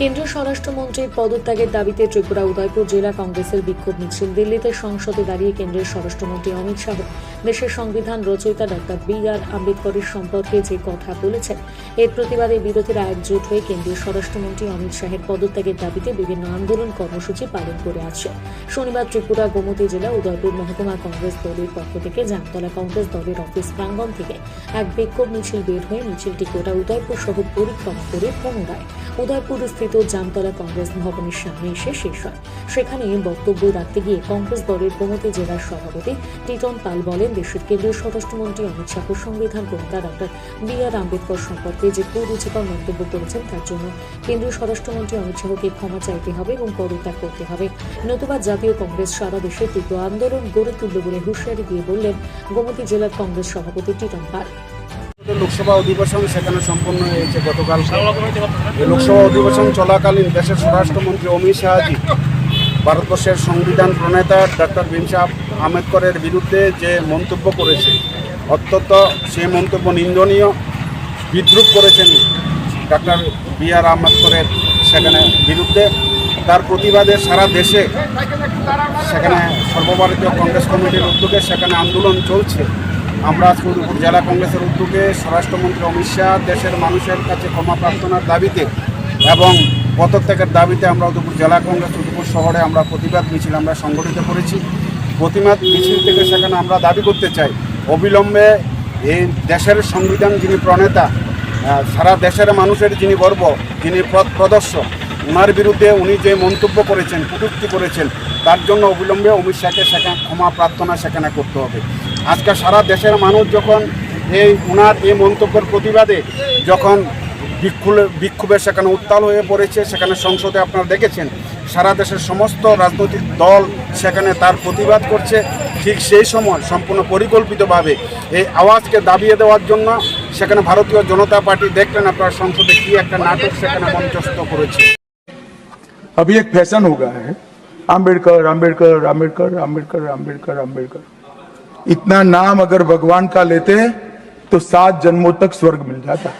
কেন্দ্রীয় স্বরাষ্ট্রমন্ত্রীর পদত্যাগের দাবিতে ত্রিপুরা উদয়পুর জেলা কংগ্রেসের বিক্ষোভ মিছিল। দিল্লিতে সংসদে দাঁড়িয়ে কেন্দ্রের স্বরাষ্ট্রমন্ত্রী অমিত শাহ, দেশের সংবিধান রচয়িতা ডক্টর বি আর আম্বেদকরের সম্পর্কে যে কথা বলেছেন, এর প্রতিবাদে বিরোধীরা একজোট হয়ে কেন্দ্রীয় স্বরাষ্ট্রমন্ত্রী অমিত শাহের পদত্যাগের দাবিতে বিভিন্ন আন্দোলন কর্মসূচি পালন করে আসছে। শনিবার ত্রিপুরা গোমতী জেলা উদয়পুর মহকুমা কংগ্রেস দলের পক্ষ থেকে জামতলা কংগ্রেস দলের অফিস প্রাঙ্গণ থেকে এক বিক্ষোভ মিছিল বের হয়ে মিছিলটি গোটা উদয়পুর সহ পরিক্রমা করে পুনরায়। উদয়পুর স্থিত জামতলা কংগ্রেস ভবনের সামনে এসে শেষ হয়। সেখানে বক্তব্য রাখতে গিয়ে কংগ্রেস দলের গোমতী জেলার সভাপতি টিটন পাল বলেন, দেশের কেন্দ্রীয় স্বরাষ্ট্রমন্ত্রী অমিত শাহ সংবিধান প্রণেতা ডক্টর বি আর আম্বেদকর সম্পর্কে যে কুরুচিকর মন্তব্য করেছেন, তার জন্য কেন্দ্রীয় স্বরাষ্ট্রমন্ত্রী অমিত শাহকে ক্ষমা চাইতে হবে এবং পদত্যাগ করতে হবে। নতুবা জাতীয় কংগ্রেস সারা দেশে তীব্র আন্দোলন গড়ে তুলবে বলে হুঁশিয়ারি দিয়ে বললেন গোমতী জেলার কংগ্রেস সভাপতি টিটন পাল। লোকসভা অধিবেশন সেখানে সম্পন্ন হয়েছে গতকাল। লোকসভা অধিবেশন চলাকালীন দেশের স্বরাষ্ট্রমন্ত্রী অমিত শাহজি, ভারতবর্ষের সংবিধান প্রণেতা ডক্টর ভীম সাহ আম্বেদকরের বিরুদ্ধে যে মন্তব্য করেছে অত্যন্ত সে মন্তব্য নিন্দনীয়, বিদ্রুপ করেছেন ডক্টর বি আর আম্বেদকরের সেখানে বিরুদ্ধে। তার প্রতিবাদে সারা দেশে সেখানে সর্বভারতীয় কংগ্রেস কমিটির উদ্যোগে সেখানে আন্দোলন চলছে। আমরা আজকে জেলা কংগ্রেসের উদ্যোগে স্বরাষ্ট্রমন্ত্রী অমিত শাহ দেশের মানুষের কাছে ক্ষমা প্রার্থনার দাবিতে এবং পদত্যাগের দাবিতে আমরা উদয়পুর জেলা কংগ্রেস, উদয়পুর শহরে আমরা প্রতিবাদ মিছিল আমরা সংগঠিত করেছি। প্রতিবাদ মিছিল থেকে সেখানে আমরা দাবি করতে চাই, অবিলম্বে এই দেশের সংবিধান যিনি প্রণেতা সারা দেশের মানুষের যিনি গর্ব, যিনি পথ প্রদর্শক ওনার বিরুদ্ধে উনি যে মন্তব্য করেছেন, কটূক্তি করেছেন, তার জন্য অবিলম্বে অমিত শাহকে সেখানে ক্ষমা প্রার্থনা সেখানে করতে হবে। আজকে সারা দেশের মানুষ যখন এই ওনার এই মন্তব্যের প্রতিবাদে যখন বিক্ষুলে বিক্ষোভে সেখানে উত্তাল হয়ে পড়েছে সেখানে সংসদে আপনারা দেখেছেন সারা দেশের সমস্ত রাজনৈতিক দল সেখানে তার প্রতিবাদ করছে ঠিক সেই সময় সম্পূর্ণ পরিকল্পিতভাবে এই আওয়াজকে দাবিয়ে দেওয়ার জন্য সেখানে ভারতীয় জনতা পার্টি দেখলেন আপনার সংসদে কি একটা নাটক সেখানে মঞ্চস্থ করেছে अभी एक फैशन हो गया है आम्बेडकर आम्बेडकर आम्बेडकर आम्बेडकर आम्बेडकर आम्बेडकर इतना नाम अगर भगवान का लेते तो सात जन्मों तक स्वर्ग मिल जाता।